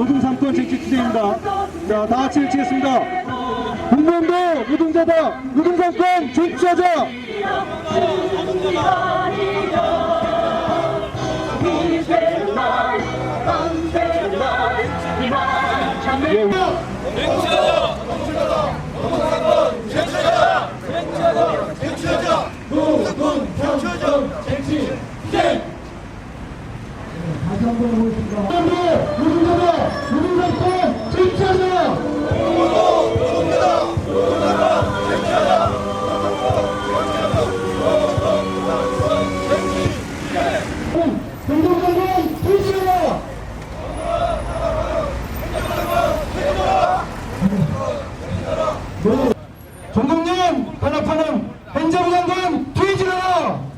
노동 삼권 정치 투쟁입니다. 자, 다 같이 외치겠습니다. 공무원도 노동자다. 노동 삼권 쟁취하자. 예, 다시 한번 해보겠습니다. 노동자다. 노동 삼권 쟁취하자. 공동정권 퇴진하라! 종국년 탄압하는 행정부 장관 퇴진하라!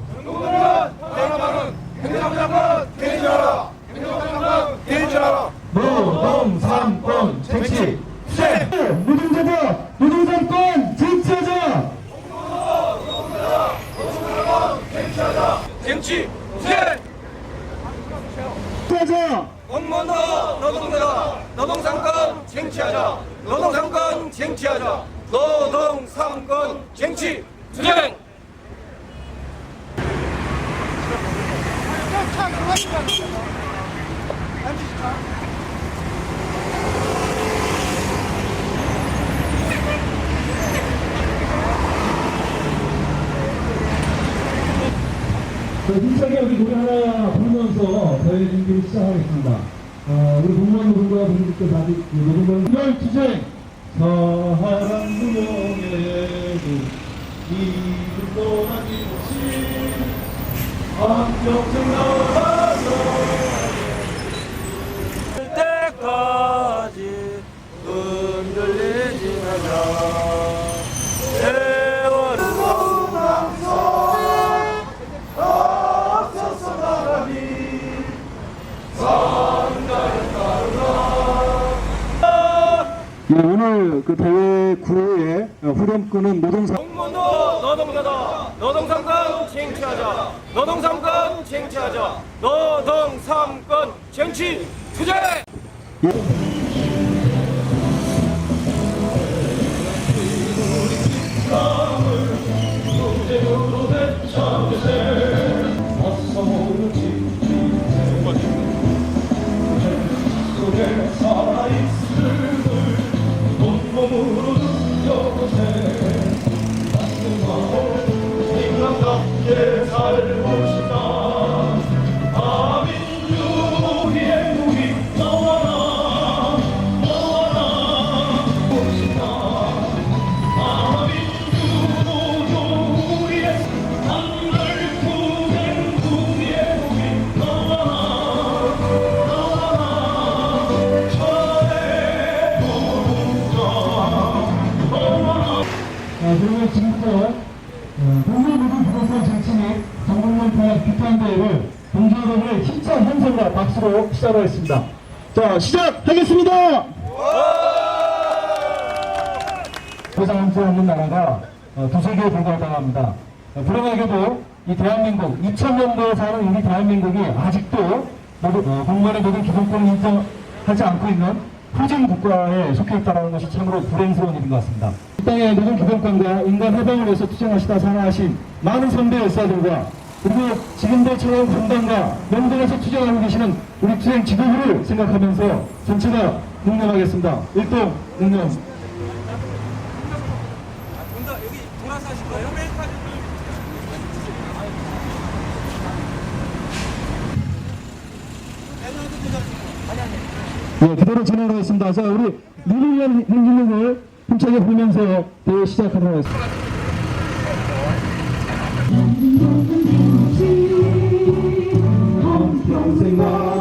노동삼권 쟁취 노동자다 노동삼권 쟁취하자 쟁취, 투쟁! 하자 공무원도 노동자다. 노동상권 쟁취하자. 노동상권 쟁취하자. 노동상권 쟁취, 투쟁! 자, 힘차게 여기 노래 하나 부르면서 대회 준비를 시작하겠습니다. 어, 우리 공무원 노동자 분들께서 아직 이 노동자 열 투쟁 사랑 무용에도 이름도 남김없이 한평생 나와서 때까지 흔들리지 마자. 예, 오늘 그 대회 구호의 후렴구는 노동사 공무원도 노동자다. 노동상권 쟁취하자. 노동상권 쟁취하자. 노동상권 쟁취 투쟁! 어, 박수로 시작하겠습니다. 자, 시작하겠습니다! 보상할 수 없는 나라가 어, 두세 개에 불과하다합니다. 어, 불행하게도 이 대한민국 2000년도에 사는 우리 대한민국이 아직도 모두, 어, 공무원의 모든 기본권을 인정하지 않고 있는 후진 국가에 속해 있다는 것이 참으로 불행스러운 일인 것 같습니다. 이 땅의 모든 기본권과 인간 해방을 위해서 투쟁하시다 살아하신 많은 선배 열사들과 그리고 지금도 처럼 강단과 명동에서 투쟁하고 계시는 우리 투쟁 지도부를 생각하면서 전체가 공념하겠습니다. 일동 공념. 네, 그대로 진행하겠습니다. 자, 우리 누리연 행진곡을 힘차게 부르면서 대회 시작하도록 하겠습니다. 평생 나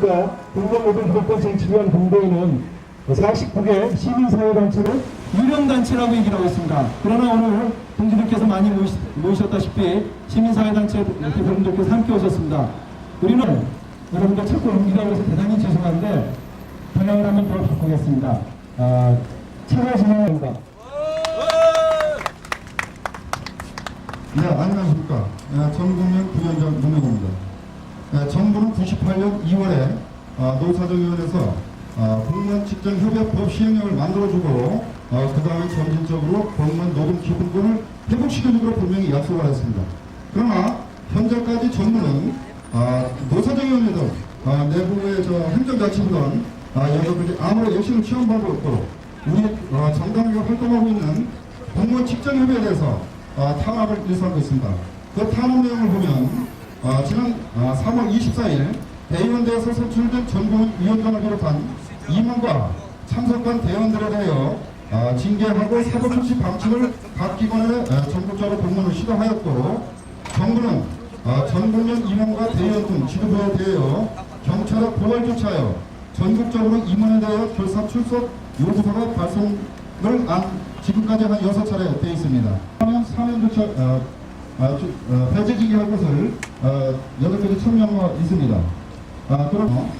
공직사회개혁과 공동노동조건 쟁취위원 공동회는 49개 시민사회단체를 유령단체라고 얘기를 하고 있습니다. 그러나 오늘 동지들께서 많이 모이시, 모이셨다시피 시민사회단체 대표분들께서 함께 오셨습니다. 우리는 여러분들 자꾸 옮기라고 해서 대단히 죄송한데 방향을 한번 더 바꾸겠습니다. 아, 차가 진행합니다. 네, 안녕하십니까. 네, 전국민. 네, 정부는 98년 2월에 어, 노사정위원회에서 어, 공무원 직전협약법 시행령을 만들어주고 어, 그 다음에 점진적으로 공무원 노동 기본권을 회복시켜주기로 분명히 약속을 했습니다. 그러나 현재까지 정부는 어, 노사정위원회든 어, 내부의 저 행정자치부든 어, 여러 가지 아무런 액션을 취한 바도 없고 우리 어, 정당하게 활동하고 있는 공무원 직전협약에 대해서 어, 탄압을 일수하고 있습니다. 그 탄압 내용을 보면 어, 지난 어, 3월 24일 대의원대에서 선출된 전국 위원장을 비롯한 임원과 참석한 대원들에 대하여 어, 징계하고 사법 조치 방침을 각 기관에 어, 전국적으로 공문을 시도하였고 정부는 어, 전국면 임원과 대의원 등 지도부에 대하여 경찰의 고발 조치하여 전국적으로 임원에 대하여 결사 출석 요구서가 발송을 안 지금까지 한 여섯 차례 되어 있습니다. 하면 사면 조치 어, 어, 주- 어, 배제징계할 것을 어, 여덟 가지 청명가 있습니다. 아, 그럼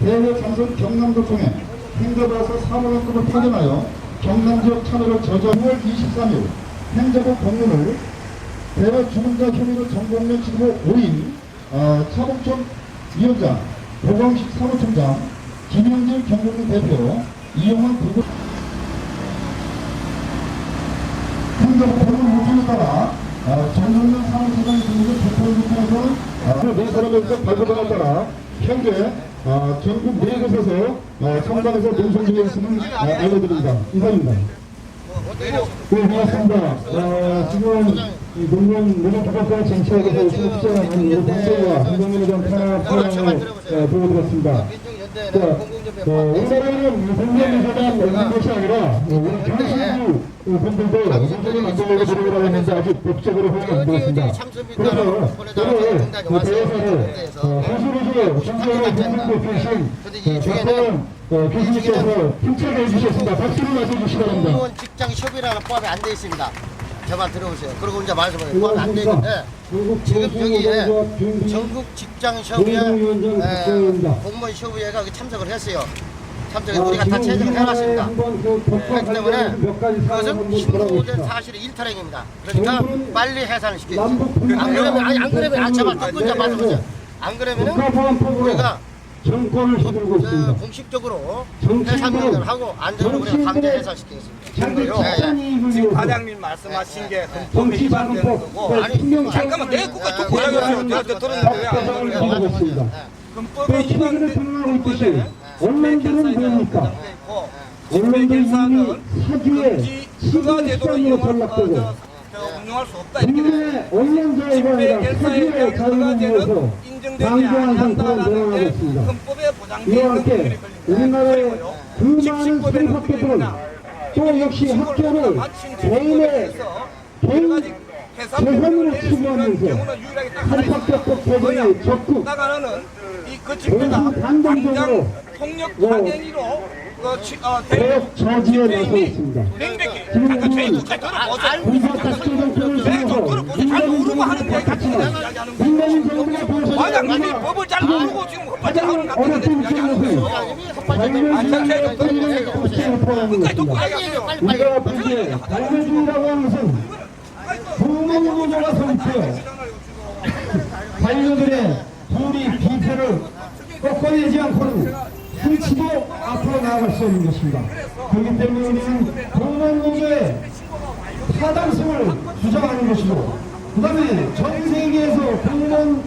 대회 참석 경남도청에 행정부에서 사무관급을 파견하여 경남 지역 참여를 저저 6월 23일 행정부 공문을 대외 주문자 혐의로 전국면 지도부 5인 어, 차봉천 위원장, 보광식 사무총장, 김영진 경북 대표, 이용환 부부 행정부 공문 요청에 따라 어, 전국면 사무총장 등록의 대표를 통해서 네 사람에서 발급에 따라 현재 어, 전국 네 곳에서 어, 성당에서 농성 중에 있음을 어, 알려드립니다. 이상입니다. 네, 고맙습니다. 어, 지금 이 쟁취하기 위해서 열심히 투쟁하는 우리 동생과 행정민에 대한 탄압 상황을 어, 보여드렸습니다. 자, 어, 오늘은 공무원에서만 있는 것이 아니라 어, 우리 교수부 분들도 공정을 만들려고 노력을 하는데 아직 법적으로 허용이 안 되었습니다. 그래서 오늘 그 대회사를 어, 호수로서 중앙의 공무원부 출신 어, 어, 교수님께서 힘차게 해주셨습니다. 박수를 맞아주시기 바랍니다. 공무원 직장 협의라는 법이 안돼 있습니다. 저만 들어보세요. 그리고 이제 말씀을 법이 안돼 있는데 지금 저기에 전국 직장 협의회. 공무원 협의회가 참석을 했어요. 참석해 우리가 다 체증을 해놨습니다. 그렇기 때문에 그것은 신고된 사실의 일탈행입니다. 그러니까 빨리 해산을 시켜야죠. 안 그러면 아니 안 그러면 아 제발 듣고 이제 말씀하세요. 안 그러면은 우리가 정권을 휘둘고 저, 있습니다. 공식적으로 정치인들은- 해산명령을 하고 안전으로 우리가 강제 해산시키겠습니다. 집단 이익을 지금 위해서 과장님 말씀하신 게 헌법에 정치 아니, 풍경 잠깐만 내 국가 해야겠어요 내가 저 들었는데 왜안 들어요 가지고 있습니다. 헌법에 또 시민을 위반된 평하고 있듯이 언론들은 뭡니까? 보장돼 있고 언론들 이미 집회결사는 사주에 금지 시민 그가 제도로 시장으로 어, 전락되고 저- 저 운영할 수 없다 이렇게 대한 자유를 위해서 허가제는 인정되지 않는다라는 게 있습니다. 헌법에 이와 있는 함께 부분이 걸립니다. 우리나라의 그리고요, 그 많은 직식법에는 어떻게 되느냐. 또 역시 학교를 개인의 개인 하나 있습니다. 한국적법 개정에 적극 나가는 이그 집회가 당장 폭력 뭐 강행위로 그 치- 어, 개혁 저지에 나서 있습니다. 지금 아까 저희 국가 저희 좀 통해서 같이 이야기하는 거. 국민의 정부가 보여주는 과장님이 법을 잘 모르고 지금 헛발질하는 것 같은데 어렵던 이야기하는 거예요. 것은 자유주의의 국회를 포함하는 것입니다. 우리가 보기에 자유주의라고 하는 것은 국민구조가 설치해 반려들의 불이 비패를 꺾어내지 않고는 한치도 앞으로 나아갈 수 없는 것입니다. 그렇기 때문에 우리는 공무원노조의 타당성을 주장하는 것이고 그 다음에 전 세계에서 공무원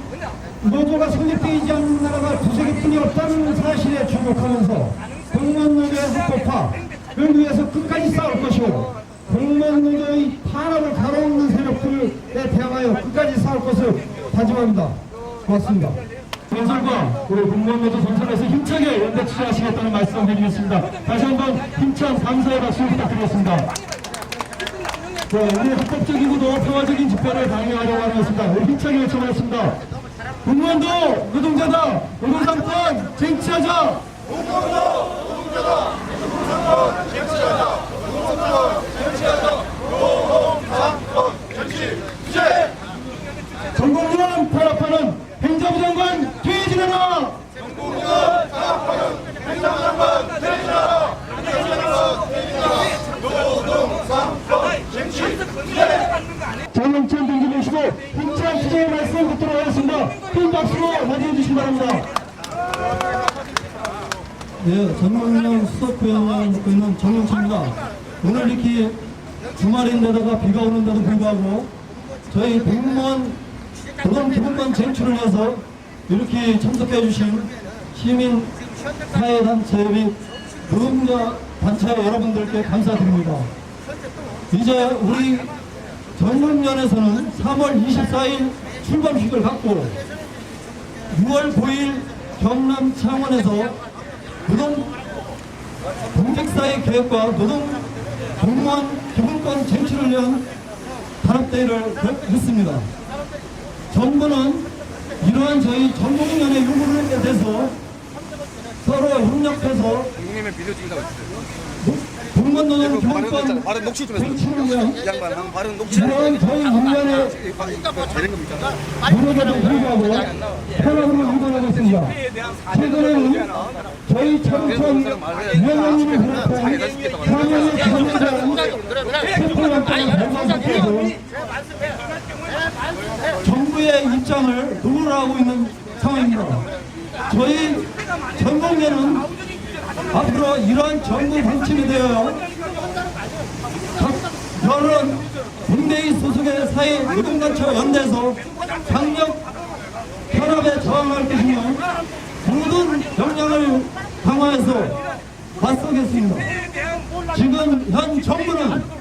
노조가 성립되지 않는 나라가 두세 개뿐이 없다는 사실에 주목하면서 공무원 노조의 합법화를 위해서 끝까지 싸울 것이고 공무원 노조의 탄압을 가로막는 세력들에 대항하여 끝까지 싸울 것을 다짐합니다. 고맙습니다. 건설과 우리 공무원노조 전선에서 힘차게 연대 취재하시겠다는 말씀 드리겠습니다. 다시 한번 힘찬 감사의 박수 부탁드리겠습니다. 네, 우리 합법적이고도 평화적인 집회를 강행하려고 하는 것입니다. 우리 힘차게 외쳐보겠습니다. 공무원도 노동자다! 노동상권 쟁취하자! 전공무원 탄압하는 행정부 장관 퇴진하라! 정영천 동지 모시고 힘찬 투쟁의 말씀 듣도록 하겠습니다. 큰 박수로 맞이해 주시기 바랍니다. 네, 전문령 수석부위원장 맡고 있는 정영철입니다. 오늘 이렇게 주말인데다가 비가 오는데도 불구하고 저희 공무원 노동 기본권 쟁취를 위해서 이렇게 참석해 주신 시민 사회단체 및 노동자 단체 여러분들께 감사드립니다. 이제 우리 전문연에서는 3월 24일 출범식을 갖고 6월 9일 경남 창원에서 노동 공직사회 개혁과 노동 공무원 기본권 쟁취를 위한 단합대회를 했습니다. 정부는 이러한 저희 전국연의 요구를 대해서 서로 협력해서 국민의 빌려주기라고 했어요. 공무원 노동 했잖아. 발언 녹취 좀이 양반 한 발언 녹취. 이러한 저희 인간의 되는 겁니까? 노력에도 불구하고 탄압으로 이동하고 있습니다. 최근에는 저희 청천 위원장님을 비롯한 사면의 참여자인 정부의 입장을 노골하고 있는 상황입니다. 저희 전공계는 앞으로 이러한 정부 방침이 되어 각 여러 군대의 소속의 사회 노동단체와 연대해서 강력 현업에 저항할 것이며 모든 역량을 강화해서 맞서겠습니다. 지금 현 정부는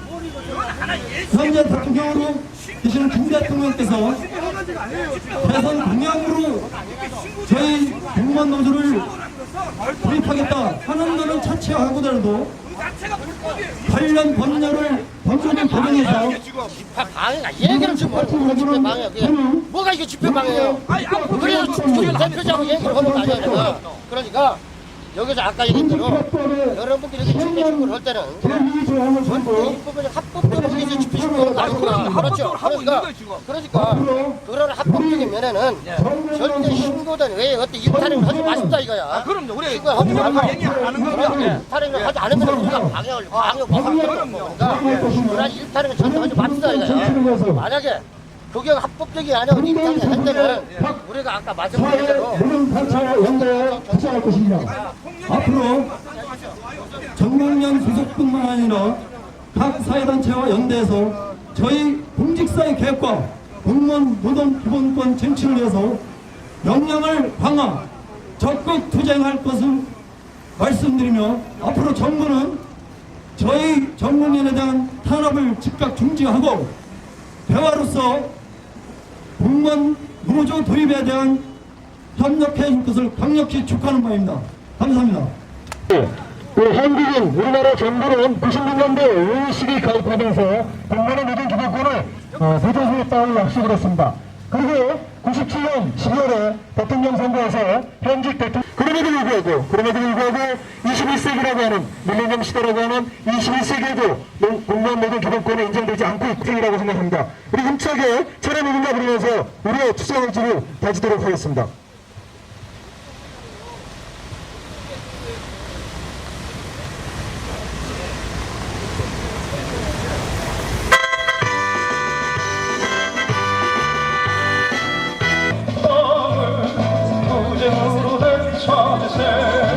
현재 대통령으로 계시는 김 대통령께서 대선 공약으로 저희 공무원 노조를 도입하겠다 하는 것을 차치하고더라도 관련 법률을 법률을 법원에서 방해가 얘기를 좀 집회 방해 뭐가 이게 집회 방해예요 그래서 우리 대표자고 얘기를 하는 거 아니야 그러니까 여기서 아까 얘기한 대로 여러분들이 이렇게 집회 신고를 할 때는 제2 조항을 선고 입법에 합법적으로 이제 집회 신고를 하는 거야 그렇죠? 그러니까 그러니까 그런 합법적인 면에는 절대 신고든 왜 어떤 일탈을 하지 마십다 이거야. 그럼요. 우리 신고 하지 말고 하는 거야. 일탈을 하지 않으면 우리가 방해를 방해 방해하는 거니까 그런 일탈을 절대 하지 맙시다 이거야. 만약에 그게 합법적이 아니고 일탈을 할 때는 아까 사회 대로 노동 단체와 연대해 투쟁할 것입니다. 앞으로 전국령 소속뿐만 아니라 각 사회단체와 연대해서 저희 공직사회 개혁과 공무원 노동 기본권 쟁취를 위해서 역량을 강화, 적극 투쟁할 것을 말씀드리며 앞으로 정부는 저희 전국연에 대한 탄압을 즉각 중지하고 대화로서 공무원 노조 도입에 대한 협력해 줄 것을 강력히 촉구하는 바입니다. 감사합니다. 우리 한국은 우리나라 정부는 96년도에 의식이 가입하면서 공무원 노동 기본권을 어, 대전수에 약속을 했습니다. 그리고 97년 12월에 대통령 선거에서 현직 대통령 그럼에도 불구하고 그럼에도 불구하고 21세기라고 하는 밀레니엄 시대라고 하는 21세기에도 공무원 노동 기본권이 인정 되지 않고 있다고 생각합니다. 우리 힘차게 철의 누군가 부리면서 우리의 투쟁 의지를 다지도록 하겠습니다. 무쟁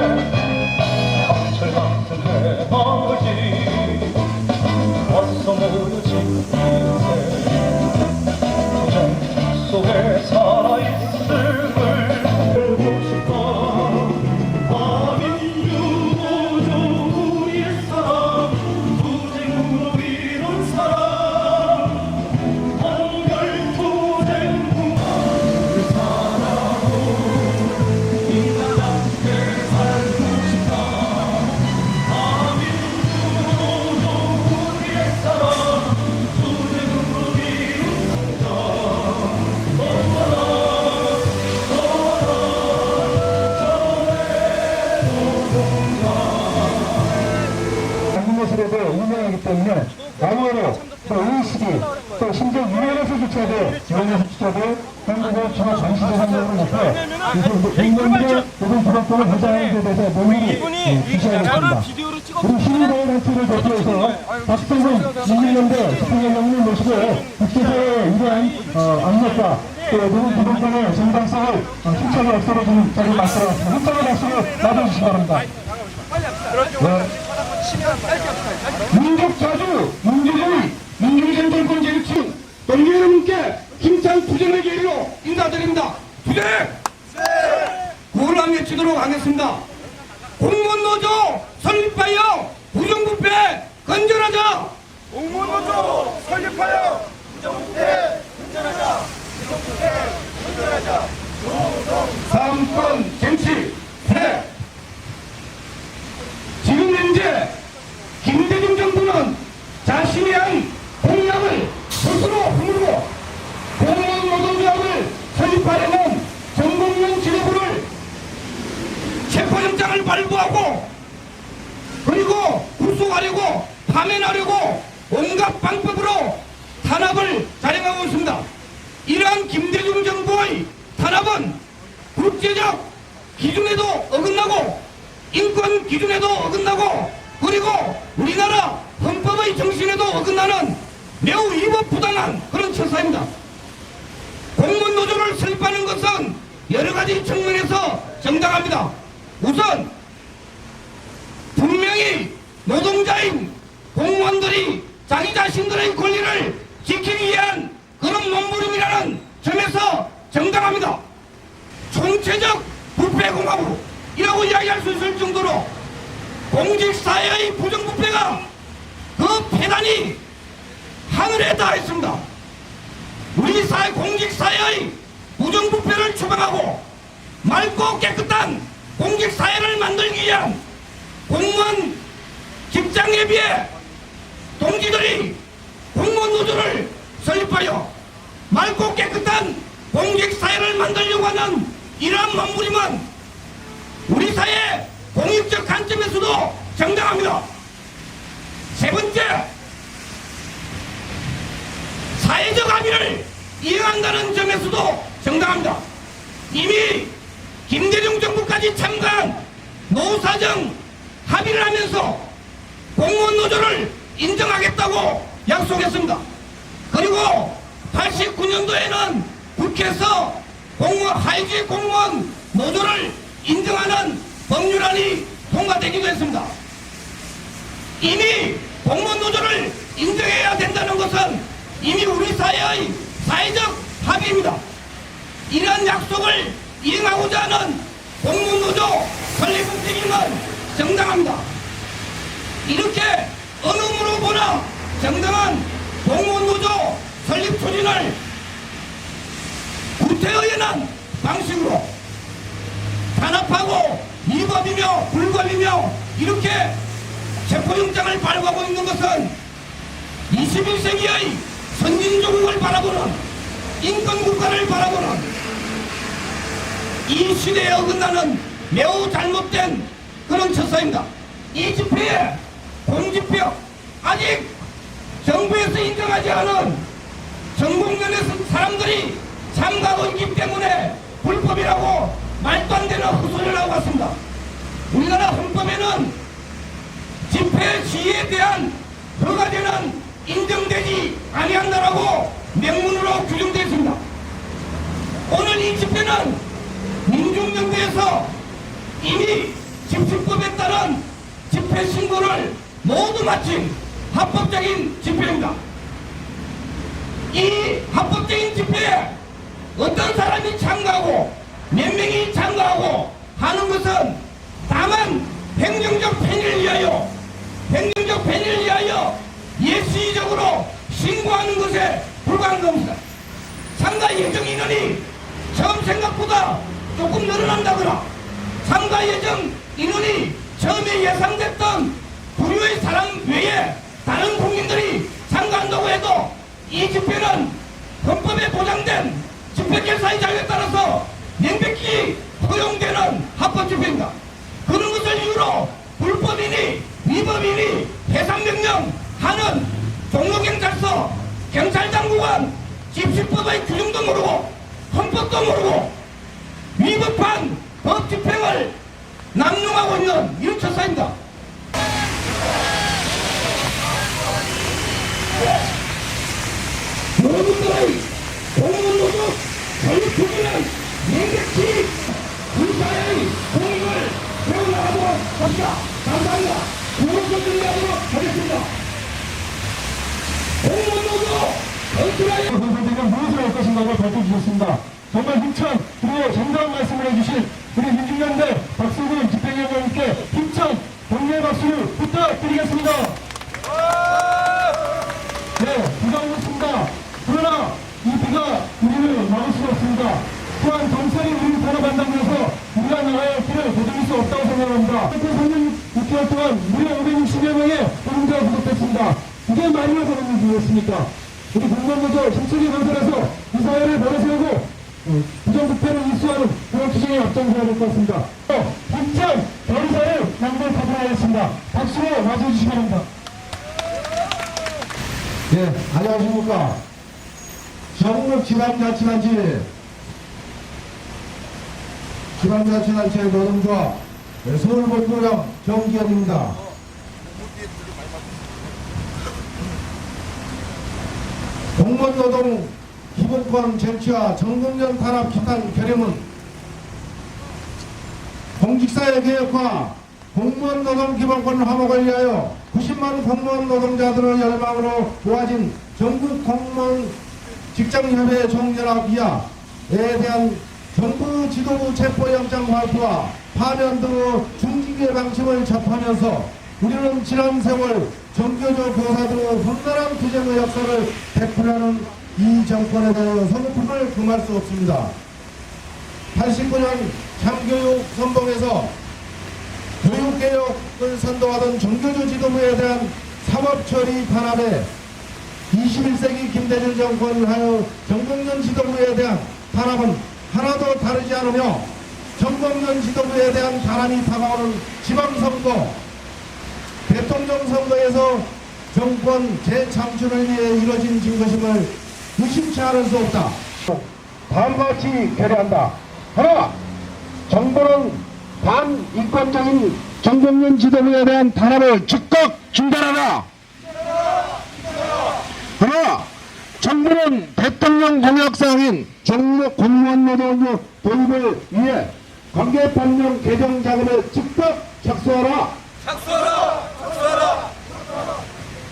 기본권을 보장하는 데 대해서 논의를 주시하겠습니다. 우리 시민대회 단체를 대표해서 박성근 21년대 집행위원장님을 모시고 국제사회의 이러한 어, 압력과 또 노동 기본권의 정당성을 어, 힘차게 역설해주는 자리를 만들어왔습니다. 힘차게 박수를 맞아주시기 바랍니다. 민족 자주, 민주주의, 민주전쟁권 제일층 동료 여러분께 힘찬 투쟁의 기회로 인사드립니다. 투쟁! 구호를 외치도록 하겠습니다. 공무원 노조 설립하여 부정부패 건전하자. 공무원 노조 설립하여 부정부패 건전하자. 부정부패 건전하자. 삼권 쟁취 네. 지금 현재 김대중 정부는 자신이 한 공약을 스스로 허물고 공무원 노동조합을 설립하려는 전국민 지도부를 체포영장을 발부하고 그리고 구속하려고 파면하려고 온갖 방법으로 탄압을 자행하고 있습니다. 이러한 김대중 정부의 탄압은 국제적 기준에도 어긋나고 인권 기준에도 어긋나고 그리고 우리나라 헌법의 정신에도 어긋나는 매우 위법부당한 그런 처사입니다. 공무원 노조를 설립하는 것은 여러 가지 측면에서 정당합니다. 우선 분명히 노동자인 공무원들이 자기 자신들의 권리를 지키기 위한 그런 몸부림이라는 점에서 정당합니다. 총체적 부패공화국 이라고 이야기할 수 있을 정도로 공직사회의 부정부패가 그 폐단이 하늘에 닿았습니다. 우리 사회 공직사회의 부정부패를 추방하고 맑고 깨끗한 공직사회를 만들기 위한 공무원 직장에 비해 동지들이 공무원 노조를 설립하여 맑고 깨끗한 공직사회를 만들려고 하는 이러한 몸부림은 우리 사회 공익적 관점에서도 정당합니다. 세 번째, 사회적 합의를 이행한다는 점에서도 정당합니다. 이미 김대중 정부까지 참가한 노사정 합의를 하면서 공무원 노조를 인정하겠다고 약속했습니다. 그리고 89년도에는 국회에서 공무원 하위직 공무원 노조를 인정하는 법률안이 통과되기도 했습니다. 이미 공무원 노조를 인정해야 된다는 것은 이미 우리 사회의 사회적 합의입니다. 이러한 약속을 이행하고자 하는 공무원 노조 설립 움직임은 정당합니다. 이렇게 어느 으로 보나 정당한 공무원 노조 설립 추진을 구태의연한 방식으로 단합하고 위법이며 불법이며 이렇게 체포영장을 발부하고 있는 것은 21세기의 선진국을 바라보는 인권국가를 바라보는 이 시대에 어긋나는 매우 잘못된 그런 처사입니다. 이 집회에 공집표 아직 정부에서 인정하지 않은 전국면에서 사람들이 참가하고 있기 때문에 불법이라고 말도 안 되는 헛소리를 하고 왔습니다. 우리나라 헌법에는 집회 시위에 대한 허가 되는 인정되지 아니한다라고 명문으로 규정되어 있습니다. 오늘 이 집회는 민중정부에서 이미 집시법에 따른 집회 신고를 모두 마친 합법적인 집회입니다. 이 합법적인 집회에 어떤 사람이 참가하고 몇 명이 참가하고 하는 것은 다만 행정적 편의를 위하여 행정적 편의를 위하여 예시적으로 신고하는 것에 불과한 겁니다. 참가 예정 인원이 처음 생각보다 조금 늘어난다거나 참가 예정 인원이 처음에 예상됐던 부류의 사람 외에 다른 국민들이 참가한다고 해도 이 집회는 헌법에 보장된 집회 결사의 자유에 따라서 명백히 허용되는 합법 집회입니다. 그런 것을 이유로 불법이니 위법이니 해산명령 하는 종로경찰서 경찰당국은 집시법의 규정도 모르고 헌법도 모르고 위법한 법 집행을 남용하고 있는 이런 처사입니다. 여러분들의 공무노조 전투기는 명백히 군사의 공익을 세워나가도록 합시다. 감사합니다. 구호조 준비하도록 하겠습니다. 공무노조 전투라의 선생님은 무엇을 할 것인가를 밝혀주셨습니다. 정말 힘찬 그리고 정다운 말씀을 해주신 우리 민중연대 박수근 집행위원장님께 힘찬 격려의 박수를 부탁드리겠습니다. 네, 비가 오고 있습니다. 그러나 이 비가 우리를 막을 수 없습니다. 또한 경찰이 우리를 단합한다고 해서 우리가 나가야 할 길을 되돌릴 수 없다고 생각합니다. 3년 6개월 동안 무려 560여 명의 노동자가 구속됐습니다. 이게 말이나 일이었습니까? 우리 공무원노조 힘차게 건설해서 이 사회를 벌어세우고 어, 부정부패를 이수하는 그런 투쟁에 앞장서야 될 것 같습니다. 어, 힘찬 결의사를 낭독하도록 하겠습니다. 박수로 맞아주시기 바랍니다. 네, 안녕하십니까. 전국 지방자치단체, 지방자치단체 노동조합 네, 서울본부장 정기현입니다. 공무원노동 기본권 쟁취와 정공련 탄압 기탄 결의문 공직사회 개혁과 공무원 노동 기본권 화목을 위하여 90만 공무원 노동자들의 열망으로 모아진 전국 공무원 직장협회 종연합 이하에 대한 정부 지도부 체포영장 발부와 파면 등의 중징계 방침을 접하면서 우리는 지난 세월 정교조 교사들의 험난한 투쟁의 역사를 되풀이하는 이 정권에 대해 성품을 금할 수 없습니다. 89년 장교육 선봉에서 교육개혁을 선도하던 정교조 지도부에 대한 사법처리 탄압에 21세기 김대중 정권을 하여 정봉년 지도부에 대한 탄압은 하나도 다르지 않으며 정봉년 지도부에 대한 탄압이 다가오는 지방선거, 대통령 선거에서 정권 재창출을 위해 이뤄진 증거심을 의심치 않을 수 없다. 다음과 같이 결의한다. 하나, 정부는 반인권적인 정봉년 지도부에 대한 탄압을 즉각 중단하라. 하나, 정부는 대통령 공약사항인 정력 공무원 노동부 도입을 위해 관계법령 개정 작업에 즉각 착수하라. 하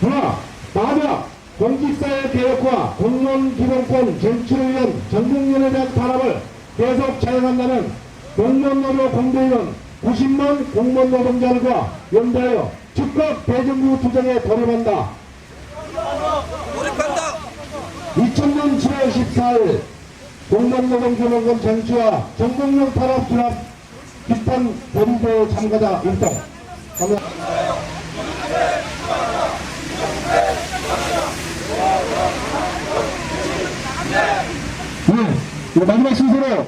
나, 만약 공직사회 개혁과 공무원 기본권 쟁취를 위한 전국연에 대한 탄압을 계속 차용한다면 공무원 노조 공대위는 90만 공무원 노동자들과 연대하여 즉각 대정부 투쟁에 돌입한다. 2000년 7월 14일 공무원노동 기본권 쟁취와 전국령 탄압 진압 비판 대리대 참가자 일동 감사합니다. 네, 이거 마지막 순서로